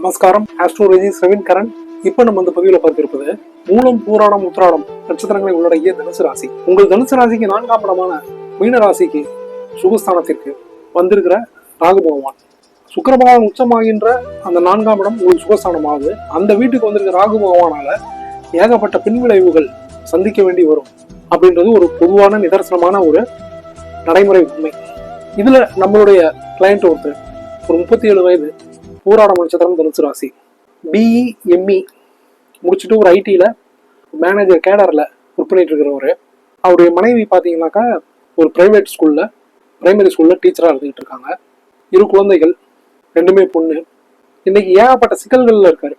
நமஸ்காரம். ஆஸ்ட்ரோலஜி செவின் கரண். இப்போ நம்ம இந்த பகுதியில் பார்த்திருப்பது மூலம் பூராடம் உத்திராடம் நட்சத்திரங்களை உள்ளடக்கிய தனுசு ராசி. உங்கள் தனுசு ராசிக்கு நான்காம் இடமான மீன ராசிக்கு சுகஸ்தானத்திற்கு வந்திருக்கிற ராகு பகவான். சுக்கர பகவான் உச்சமாகின்ற அந்த நான்காம் இடம் உங்களுக்கு சுகஸ்தானமாகுது. அந்த வீட்டுக்கு வந்திருக்கிற ராகு பகவானால ஏகப்பட்ட பின்விளைவுகள் சந்திக்க வேண்டி வரும் அப்படின்றது ஒரு பொதுவான நிதர்சனமான ஒரு நடைமுறை உண்மை. இதுல நம்மளுடைய கிளையண்ட் ஒருத்தர் ஒரு முப்பத்தி ஏழு வயது பூராடம் நட்சத்திரம் தனுசு ராசி. பிஇ எம்இ முடிச்சுட்டு ஒரு ஐடியில் மேனேஜர் கேடரில் ஒர்க் பண்ணிட்டு இருக்கிறவர். அவருடைய மனைவி பார்த்தீங்கன்னாக்கா ஒரு ப்ரைவேட் ஸ்கூலில் பிரைமரி ஸ்கூலில் டீச்சராக இருந்துகிட்டு இருக்காங்க. இரு குழந்தைகள் ரெண்டுமே பொண்ணு. இன்னைக்கு ஏகப்பட்ட சிக்கல்களில் இருக்கார்.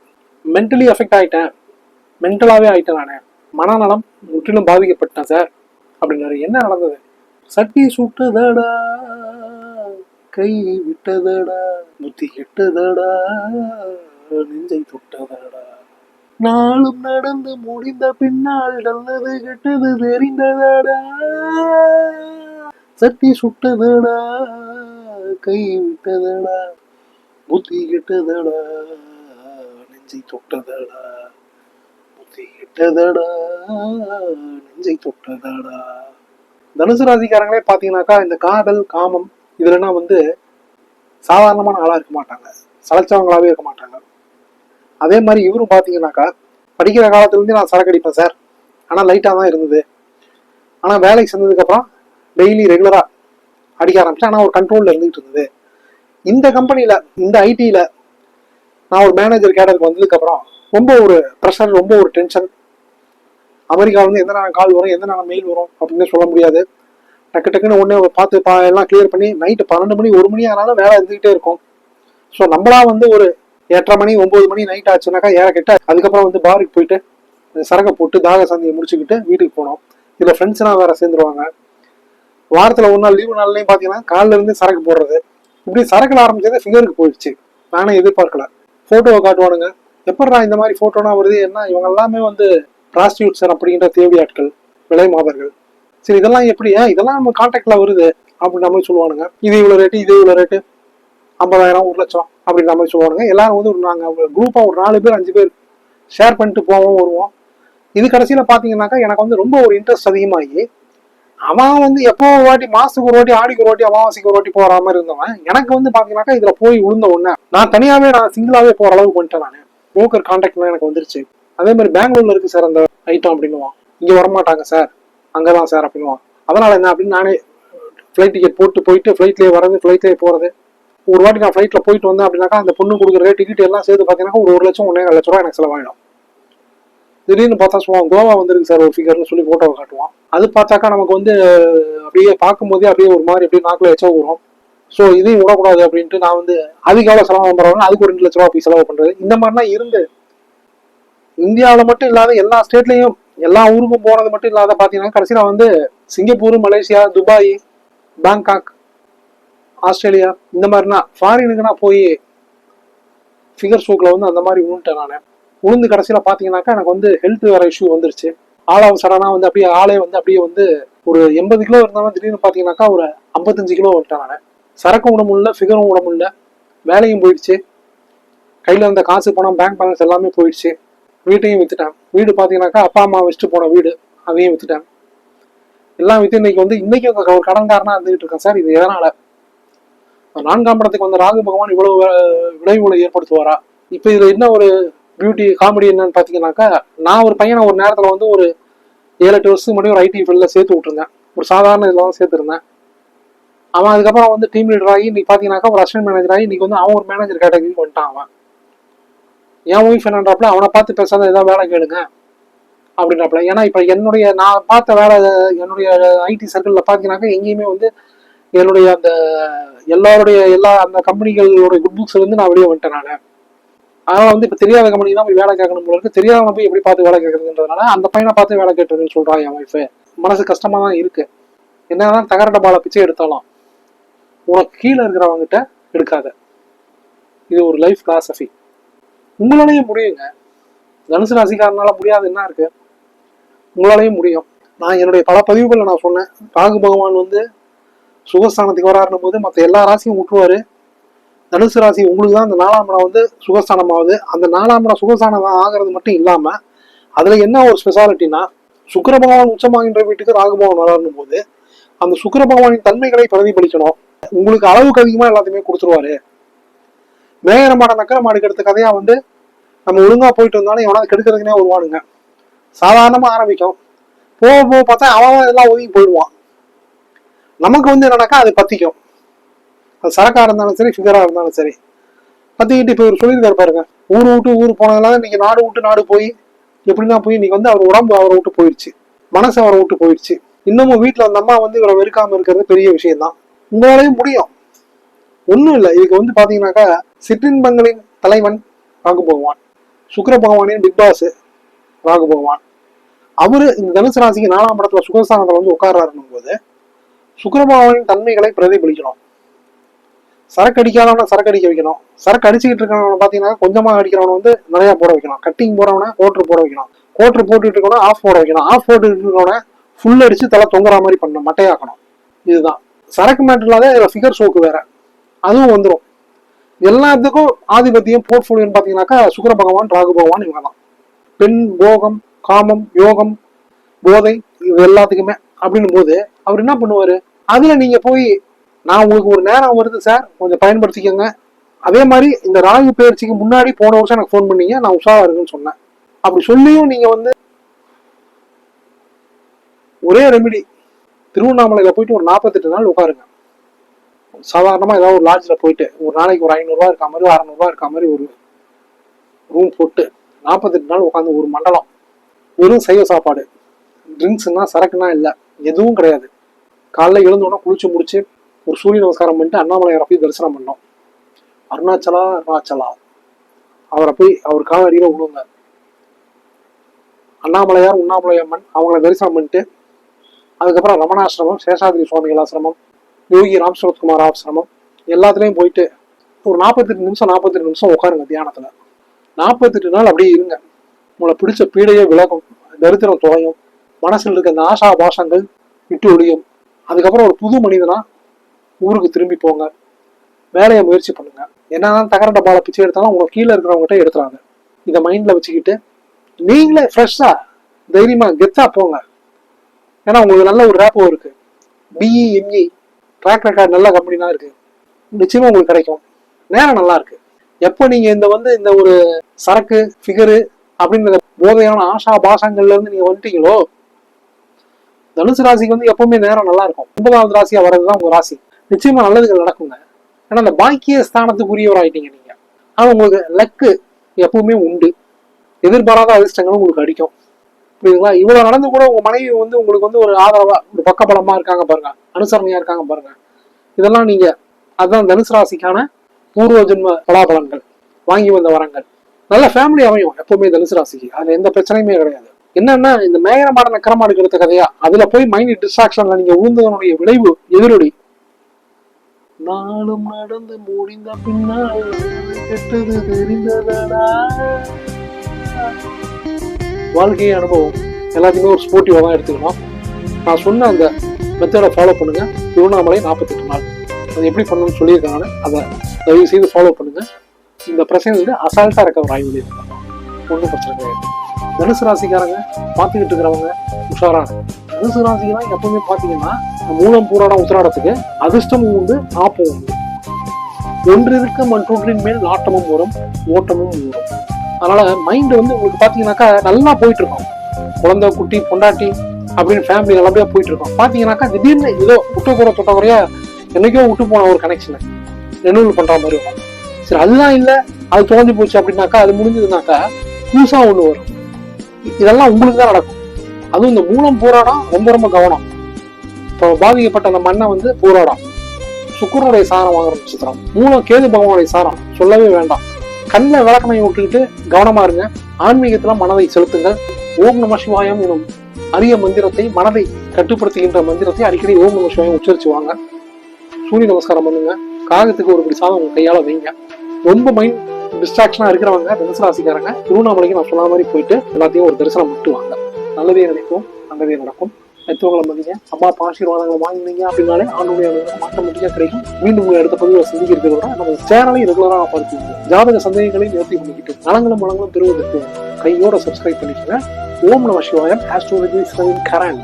மென்டலி அஃபெக்ட் ஆகிட்டேன் மென்டலாகவே ஆகிட்டேன் நான். மனநலம் முற்றிலும் பாதிக்கப்பட்டேன் சார் அப்படின்னாரு. என்ன நடந்தது? சட்டி சுட்டதடா கை விட்டதடா. புத்தி கெட்டதடா நெஞ்சை தொட்டதடா. நாளும் நடந்து முடிந்த பின்னால் நல்லது கெட்டது தெரிந்ததடா. சட்டி சுட்டதடா கை விட்டதடா. புத்தி கெட்டதடா நெஞ்சை தொட்டதடா. புத்தி கெட்டதடா நெஞ்சை தொட்டதடா. தனுசு ராசிக்காரங்களே பார்த்தீங்கன்னாக்கா இந்த காதல் காமம் இதுலனா வந்து சாதாரணமான ஆளாக இருக்க மாட்டாங்க. சளைச்சவங்களாகவே இருக்க மாட்டாங்க. அதே மாதிரி இவரும் பார்த்தீங்கன்னாக்கா படிக்கிற காலத்துலேருந்து நான் சரக்கு அடிப்பேன் சார். ஆனால் லைட்டாக தான் இருந்தது. ஆனால் வேலைக்கு சேர்ந்ததுக்கப்புறம் டெய்லி ரெகுலராக அடிக்க ஆரம்பித்தேன் ஆனால் ஒரு கண்ட்ரோலில் இருந்துகிட்டு இருந்தது. இந்த கம்பெனியில் இந்த ஐடியில் நான் ஒரு மேனேஜர் கேடருக்கு வந்ததுக்கப்புறம் ரொம்ப ஒரு ப்ரெஷர் ரொம்ப ஒரு டென்ஷன் அமெரிக்காவிலேருந்து எந்த நேரம் கால் வரும் எந்த நேரம் மெயில் வரும் அப்படின்னு சொல்ல முடியாது. டக்கு டக்குன்னு உடனே பார்த்து பா எல்லாம் கிளியர் பண்ணி நைட்டு பன்னெண்டு மணி ஒரு மணி ஆனாலும் வேலை இருந்துக்கிட்டே இருக்கும். ஸோ நம்மளா வந்து ஒரு எட்டரை மணி ஒம்பது மணி நைட் ஆச்சுனாக்கா ஏற கிட்ட அதுக்கப்புறம் வந்து பாருக்கு போயிட்டு சரக்கை போட்டு தாக சந்தியை முடிச்சுக்கிட்டு வீட்டுக்கு போனோம். இதில் ஃப்ரெண்ட்ஸ்லாம் வேற சேர்ந்துருவாங்க. வாரத்தில் ஒரு நாள் லீவு நாள்லையும் பார்த்தீங்கன்னா காலைல இருந்து சரக்கு போடுறது. இப்படி சரக்கில் ஆரம்பிச்சது ஃபிகருக்கு போயிடுச்சு. நானே எதிர்பார்க்கல. ஃபோட்டோவை காட்டுவானுங்க. எப்படா இந்த மாதிரி ஃபோட்டோனா வருது? என்ன? இவங்க எல்லாமே வந்து ப்ராஸ்டியூட்ஸர் அப்படிங்கிற தேவி ஆட்கள் விலை மாதர்கள். சரி இதெல்லாம் எப்படி? ஏன் இதெல்லாம் நம்ம கான்டாக்ட்ல வருது? அப்படின்னு நம்ம சொல்லுவானுங்க. இது இவ்வளோ ரேட்டு இது இவ்வளோ ரேட்டு ஐம்பதாயிரம் ஒரு லட்சம் அப்படின்ற மாதிரி சொல்லுவானுங்க. எல்லாரும் வந்து ஒரு நாங்கள் குரூப்பாக ஒரு நாலு பேர் அஞ்சு பேர் ஷேர் பண்ணிட்டு போவோம் வருவோம். இது கடைசியில் பார்த்தீங்கன்னாக்கா எனக்கு வந்து ரொம்ப ஒரு இன்ட்ரெஸ்ட் அதிகமாகி அவன் வந்து எப்போ ஒரு வாட்டி மாசத்துக்கு ஒரு வாட்டி ஆடிக்கு ஒரு வாட்டி அமாவாசைக்கு ஒரு வாட்டி போற மாதிரி இருந்தவன் எனக்கு வந்து பாத்தீங்கன்னாக்கா இதுல போய் விழுந்த உடனே நான் தனியாவே நான் சிங்கிளாவே போற அளவுக்கு பண்ணிட்டேன் நான். புரோக்கர் கான்டாக்ட்லாம் எனக்கு வந்துருச்சு. அதே மாதிரி பெங்களூர்ல இருக்கு சார் அந்த ஐட்டம் அப்படின்னுவான் இங்க வரமாட்டாங்க சார். அங்கே தான் சார் அப்படின்னுவான் அதனால் என்ன அப்படின்னு நானே ஃப்ளைட் டிக்கெட் போட்டு போயிட்டு ஃப்ளைட்லேயே வரது ஃப்ளைட்லேயே போகிறது ஒரு வாட்டி நான் ஃப்ளைட்டில் போயிட்டு வந்தேன் அப்படின்னாக்கா அந்த பொண்ணு கொடுக்குற டிக்கெட் எல்லாம் சேர்த்து பார்த்தீங்கன்னா ஒரு ஒரு லட்சம் ஒன்றே லட்ச ரூபா எனக்கு செலவாயிடும். திடீர்னு பார்த்தா சொல்லுவான் கோவா வந்திருக்கு சார் ஒரு ஃபிகர்னு சொல்லி ஃபோட்டோவை காட்டுவான். அது பார்த்தாக்கா நமக்கு வந்து அப்படியே பார்க்கும்போதே அப்படியே ஒரு மாதிரி அப்படியே நாக்கில் எச்ச வரும் ஸோ இதையும் விடக்கூடாது அப்படின்ட்டு நான் வந்து அதுக்கு எவ்வளோ செலவு பண்ணுறவங்க அதுக்கு ஒரு ரெண்டு லட்ச ரூபா போய் செலவு பண்ணுறது இந்த மாதிரிலாம் இருந்து இந்தியாவில் மட்டும் இல்லாத எல்லா ஸ்டேட்லையும் எல்லா ஊருக்கும் போனது மட்டும் இல்லாத பார்த்தீங்கன்னா கடைசியில் வந்து Singapore Malaysia Dubai Bangkok Australia இந்த மாதிரினா ஃபாரினுக்குனா போய் ஃபிகர் ஷோக்கில் வந்து அந்த மாதிரி விழுந்துட்டேன் நான். உளுந்து கடைசியில் பார்த்தீங்கன்னாக்கா எனக்கு வந்து ஹெல்த் வேற இஷ்யூ வந்துருச்சு. ஆளாவும் சடனாக வந்து அப்படியே ஆளே வந்து அப்படியே வந்து ஒரு எண்பது கிலோ இருந்தாலும் திடீர்னு பார்த்தீங்கன்னாக்கா ஒரு ஐம்பத்தஞ்சு கிலோ வந்துட்டேன் நான். சரக்கும் விட முடியல ஃபிகரும் விட முடியல வேலையும் போயிடுச்சு. கையில் இருந்த காசு பணம் பேங்க் பேலன்ஸ் எல்லாமே போயிடுச்சு. வீட்டையும் வித்துட்டேன் வீடு பார்த்தீங்கன்னாக்கா அப்பா அம்மா வச்சுட்டு போன வீடு அதையும் வித்துட்டேன் எல்லாம் வித்து இன்னைக்கு வந்து இன்னைக்கு ஒரு கடன்காரனா இருந்துகிட்டு இருக்கேன் சார் இது எதனால? நான்காம் படத்துக்கு வந்த ராகு பகவான் இவ்வளவு விளைவுகளை ஏற்படுத்துவாரா? இப்போ இதுல என்ன ஒரு பியூட்டி காமெடி என்னன்னு பாத்தீங்கன்னாக்கா நான் ஒரு பையனை ஒரு நேரத்துல வந்து ஒரு ஏழு எட்டு வருஷத்துக்கு முன்னாடி ஒரு ஐடி ஃபீல்டில் சேர்த்து விட்டுருந்தேன். ஒரு சாதாரண இதில் தான் சேர்த்துருந்தேன். அவன் அதுக்கப்புறம் வந்து டீம் லீடர் ஆகி இன்னைக்கு பார்த்தீங்கன்னாக்கா ஒரு அசிஸ்டன்ட் மேனேஜர் ஆகி இன்னைக்கு வந்து அவன் ஒரு மேனேஜர் கேட்டகரிக்கு வந்துட்டான் அவன். என் ஒய்ஃப் என்னன்றாப்புல அவனை பார்த்து பேசாத ஏதாவது வேலை கேளுங்க அப்படின்றாப்புல. ஏன்னா இப்போ என்னுடைய நான் பார்த்த வேலை என்னுடைய ஐடி சர்க்கிளில் பார்த்தீங்கன்னாக்கா எங்கேயுமே வந்து என்னுடைய அந்த எல்லாருடைய எல்லா அந்த கம்பெனிகளோட குட் புக்ஸ் வந்து நான் வெளியே வந்துட்டேன் நான். அதனால வந்து இப்போ தெரியாத கம்பெனி தான் போய் வேலை கேட்கணும் போல இருக்கு. தெரியாதவங்க போய் எப்படி பார்த்து வேலை கேட்கறதுன்றதுனால அந்த பையனை பார்த்து வேலை கேட்டதுன்னு சொல்றான் என் ஒய்ஃபு மனசு கஷ்டமா தான் இருக்கு. என்னதான் தகர டப்பால பிச்சை எடுத்தாலும் உனக்கு கீழே இருக்கிறவங்கிட்ட எடுக்காத. இது ஒரு லைஃப் பிலாசபி உங்களாலேயும் முடியுங்க. தனுசு ராசிக்காரனால முடியாது என்ன இருக்கு? உங்களாலேயும் முடியும். நான் என்னுடைய பல பதிவுகளில் நான் சொன்னேன். ராகு பகவான் வந்து சுகஸ்தானத்துக்கு வராருன்னும் போது மற்ற எல்லா ராசியும் விட்டுருவாரு தனுசு ராசி உங்களுக்கு தான் அந்த நாலாம் இடம் வந்து சுகஸ்தானம் ஆகுது அந்த நாலாம் இடம் சுகஸ்தானம் ஆகிறது மட்டும் இல்லாம அதுல என்ன ஒரு ஸ்பெஷாலிட்டினா சுக்கர பகவான் உச்சமாகின்ற வீட்டுக்கு ராகு பகவான் வளரணும் போது அந்த சுக்கர பகவானின் தன்மைகளை பிரதிபலிக்கணும். உங்களுக்கு அளவுக்கு அதிகமா எல்லாத்தையுமே கொடுத்துருவாரு. மேகர மாட நக்கர மாடுக்கு எடுத்த கதையா வந்து நம்ம ஒழுங்கா போயிட்டு வந்தாலும் எவனாவது கெடுக்கிறதுக்குனே வருவானுங்க சாதாரணமா ஆரம்பிக்கும். போக போக பார்த்தா அவன் எல்லாம் ஒதுங்கி போயிடுவான். நமக்கு வந்து என்னன்னாக்கா அது பத்திக்கும். அது சரக்கா இருந்தாலும் சரி ஃபிகராக இருந்தாலும் சரி. பத்திக்கிட்டு இப்போ இவர் சொல்லியிருக்காரு பாருங்க. ஊர் விட்டு ஊர் போனதுனால இன்னைக்கு நாடு விட்டு நாடு போய் எப்படின்னா போய் இன்னைக்கு வந்து அவர் உடம்பு அவரை விட்டு போயிடுச்சு மனசு அவரை விட்டு போயிடுச்சு இன்னமும் வீட்டுல அந்த அம்மா வந்து இவரை வெறுக்காம இருக்கிறது பெரிய விஷயம்தான். உங்களாலையும் முடியும். ஒண்ணும் இல்லை. இதுக்கு வந்து பாத்தீங்கன்னாக்கா சிற்றின்பங்களின் தலைவன் பார்க்க போகுவான் சுக்கர பகவானின் பிக் பாஸ் ராகு பகவான். அவரு இந்த தனுசு ராசிக்கு நாலாம் இடத்துல சுகஸ்தானத்துல வந்து உட்கார்றாருன்னும் போது சுக்கர பகவானின் தன்மைகளை பிரதிபலிக்கணும். சரக்கு அடிக்காதவன சரக்கு அடிக்க வைக்கணும். சரக்கு அடிச்சுக்கிட்டு இருக்கிறவன பாத்தீங்கன்னா கொஞ்சமா அடிக்கிறவன வந்து நிறைய போட வைக்கணும். கட்டிங் போறவன கோட்ரு போட வைக்கணும். கோட்ரு போட்டுட்டு இருக்கவன ஆஃப் போட வைக்கணும். ஆஃப் போட்டுட்டு இருக்கவன ஃபுல் அடிச்சு தலை தொங்குற மாதிரி பண்ணணும். மட்டையாக்கணும். இதுதான். சரக்கு மேட்டர் இல்லாத ஃபிகர் ஷோக்கு வேற. அதுவும் வந்துடும் எல்லாத்துக்கும் ஆதிபத்தியம் போர்ட்ஃபோலியோன்னு பார்த்தீங்கன்னாக்கா சுக்கர பகவான் ராகு பகவான் இவங்க தான் பெண் போகம் காமம் யோகம் போதை இது எல்லாத்துக்குமே அப்படின்னும் போது அவர் என்ன பண்ணுவார்? அதில் நீங்கள் போய் நான் உங்களுக்கு ஒரு நேரம் வருது சார் கொஞ்சம் பயன்படுத்திக்கோங்க. அதே மாதிரி இந்த ராகு பயிற்சிக்கு முன்னாடி போன வருஷம் எனக்கு ஃபோன் பண்ணீங்க நான் உஷாவாக இருக்குன்னு சொன்னேன். அப்படி சொல்லியும் நீங்கள் வந்து ஒரே ரெமிடி திருவண்ணாமலையில் போயிட்டு ஒரு நாற்பத்தெட்டு நாள் உட்காருங்க. சாதாரணமாக ஏதாவது ஒரு லாட்ஜில் போயிட்டு ஒரு நாளைக்கு ஒரு ஐநூறுரூவா இருக்க மாதிரி அறநூறுவா இருக்க மாதிரி ஒரு ரூம் போட்டு நாற்பத்தெட்டு நாள் உட்காந்து ஒரு மண்டலம் வெறும் சைவ சாப்பாடு ட்ரிங்க்ஸ்னா சரக்குனா இல்லை எதுவும் கிடையாது. காலைல எழுந்தோடனே குளிச்சு முடிச்சு ஒரு சூரிய நமஸ்காரம் பண்ணிட்டு அண்ணாமலையாரை போய் தரிசனம் பண்ணோம். அருணாச்சலா அருணாச்சலா அவரை போய் அவர் காலடியில் அடியில விழுங்க அண்ணாமலையார் உண்ணாமலை அம்மன் அவங்கள தரிசனம் பண்ணிட்டு அதுக்கப்புறம் ரமணாசிரமம் சேஷாதிரி சுவாமிகள் ஆசிரமம் யோகி ராம் சரத்குமார் ஆசிரமம் எல்லாத்துலேயும் போயிட்டு ஒரு நாற்பத்தெட்டு நிமிஷம் நாற்பத்தெட்டு நிமிஷம் உட்காருங்க தியானத்துல. நாற்பத்தெட்டு நாள் அப்படியே இருங்க. உங்களை பிடிச்ச பீடையே விலகும். தரித்திரம் துவையும் மனசில் இருக்க அந்த ஆஷா பாஷங்கள் விட்டு ஒழியும். அதுக்கப்புறம் ஒரு புது மனிதனா ஊருக்கு திரும்பி போங்க. வேலையை முயற்சி பண்ணுங்க. என்னதான் தகர டப்பால பிச்சை எடுத்தாலும் உங்க கீழே இருக்கிறவங்ககிட்ட எடுத்துறாங்க இதை மைண்ட்ல வச்சுக்கிட்டு நீங்களே ஃப்ரெஷ்ஷா தைரியமா கெத்தா போங்க. ஏன்னா உங்களுக்கு நல்ல ஒரு ரேப்போ இருக்கு. பிஇ எம்இ ட்ராக் ரெக்கார்ட் நல்ல கம்பெனி தான் இருக்கு. நிச்சயமா உங்களுக்கு கிடைக்கும். நேரம் நல்லா இருக்கு. எப்போ நீங்க இந்த வந்து இந்த ஒரு சரக்கு ஃபிகரு அப்படின்ற போதையான ஆஷா பாசங்கள்ல இருந்து நீங்க வந்துட்டீங்களோ தனுசு ராசிக்கு வந்து எப்பவுமே நேரம் நல்லா இருக்கும். ஒன்பதாவது ராசியா வர்றதுதான் உங்க ராசி. நிச்சயமா நல்லதுகள் நடக்குங்க. ஏன்னா அந்த பாக்கிய ஸ்தானத்துக்குரியவர் ஆயிட்டீங்க நீங்க. ஆனா உங்களுக்கு லக்கு எப்பவுமே உண்டு. எதிர்பாராத அதிர்ஷ்டங்களும் உங்களுக்கு அடிக்கும். புரியுதுங்களா? இவ்வளவு நடந்து கூட உங்க மனைவி வந்து உங்களுக்கு வந்து ஒரு ஆதரவா ஒரு பக்கபலமா இருக்காங்க பாருங்க. அனுசரணையா இருக்காங்க பாருங்க. இதெல்லாம் நீங்க அதுதான் தனுசு ராசிக்கான பூர்வ ஜென்ம பலாபலன்கள். வாங்கி வந்த வரங்கள். நல்ல ஃபேமிலி அமையும் எப்பவுமே தனுசு ராசிக்கு. அதுல எந்த பிரச்சனையுமே கிடையாது. என்னன்னா இந்த மேகரமான நக்கரமாடு கரமாடு எடுத்த கதையா அதுல போய் மைண்ட் டிஸ்ட்ராக்ஷன்ல நீங்க உழுந்ததனுடைய விளைவு எதிரொலி. நாளும் நடந்து முடிந்த பின்னால் கெட்டது தெரிந்ததடா. வாழ்க்கையை அனுபவம். எல்லாத்தையுமே ஒரு ஸ்போர்ட்டிவாக தான் எடுத்துக்கணும். நான் சொன்ன அந்த மெத்தடை ஃபாலோ பண்ணுங்க. திருவண்ணாமலை நாற்பத்தெட்டு நாள். அது எப்படி பண்ணணும்னு சொல்லியிருக்காங்கன்னு அதை தயவு செய்து ஃபாலோ பண்ணுங்கள் இந்த பிரச்சனை வந்து அசால்ட்டாக இருக்க ஒரு ஆய்வு ஒன்றும் பிரச்சனை கிடையாது. தனுசு ராசிக்காரங்க பார்த்துக்கிட்டு இருக்கிறவங்க உஷாரான. தனுசு ராசிக்கெல்லாம் எப்பவுமே பார்த்தீங்கன்னா மூலம் பூராடம் உத்திராடத்துக்கு அதிர்ஷ்டமும் உண்டு ஆப்பமும் உண்டு. ஒன்று இருக்க மற்றொன்றின் மேல் நாட்டமும் வரும் ஓட்டமும் வரும். அதனால மைண்ட் வந்து உங்களுக்கு பார்த்தீங்கன்னாக்கா நல்லா போயிட்டு இருக்கும் குழந்தை குட்டி பொண்டாட்டி அப்படின்னு ஃபேமிலி நல்லபடியாக போயிட்டு இருக்கோம் பார்த்தீங்கன்னாக்கா திடீர்னு ஏதோ விட்டு போகிற தொட்ட குறையா என்னைக்கோ விட்டு போன ஒரு கனெக்ஷன் ரெனுவல் பண்ணுற மாதிரி இருக்கும் சரி அதுதான் இல்லை. அது தொலைஞ்சு போச்சு அப்படின்னாக்கா அது முடிஞ்சதுனாக்கா புதுசாக ஒன்று வரும். இதெல்லாம் உங்களுக்கு தான் நடக்கும். அதுவும் இந்த மூலம் போராடம் ரொம்ப ரொம்ப கவனம். இப்போ பாதிக்கப்பட்ட அந்த மண்ணை வந்து போராடம். சுக்கரனுடைய சாரம் வாங்குற நட்சத்திரம். மூலம் கேது பகவானுடைய சாரம். சொல்லவே வேண்டாம். கண்ணில் விளக்கணை விட்டுக்கிட்டு கவனமா இருங்க. ஆன்மீகத்துல மனதை செலுத்துங்கள். ஓம் நம சிவாயம் எனும் அரிய மந்திரத்தை மனதை கட்டுப்படுத்துகின்ற மந்திரத்தை அடிக்கடி ஓம் நம சிவாயம் உச்சரிச்சு வாங்க சூரிய நமஸ்காரம் பண்ணுங்க. காகத்துக்கு ஒரு பிடி சாதம் உங்க கையால வைங்க. ரொம்ப மைண்ட் டிஸ்ட்ராக்ஷனா இருக்கிறவங்க தனுசு ராசிக்காரங்க திருவண்ணாமலைக்கு நான் சொன்ன மாதிரி போயிட்டு எல்லாத்தையும் ஒரு தரிசனம் மட்டும் வாங்க நல்லதே நினைப்போம் நல்லதே நடக்கும். பெற்றவங்களை மதிங்க. அம்மா அப்பா ஆசீர்வாதங்களை வாங்கினீங்க அப்படின்னாலே ஆண்டுடைய அனுகிரகம் ஆட்டோமேட்டிக்காக கிடைக்கும். மீண்டும் உங்களை அடுத்த பதிவில் செஞ்சு இருக்கிறதோட நம்ம சேனலை ரெகுலராக பார்த்துக்கோங்க. ஜாதக சந்தேகங்களை நிவர்த்தி பண்ணிக்கிட்டு நலங்களும் மலங்களும் பெறுவதற்கு கையோட சப்ஸ்கிரைப் பண்ணிக்கோங்க. ஓம் நம சிவாயம். ஆஸ்ட்ரோலஜி கரண்ட்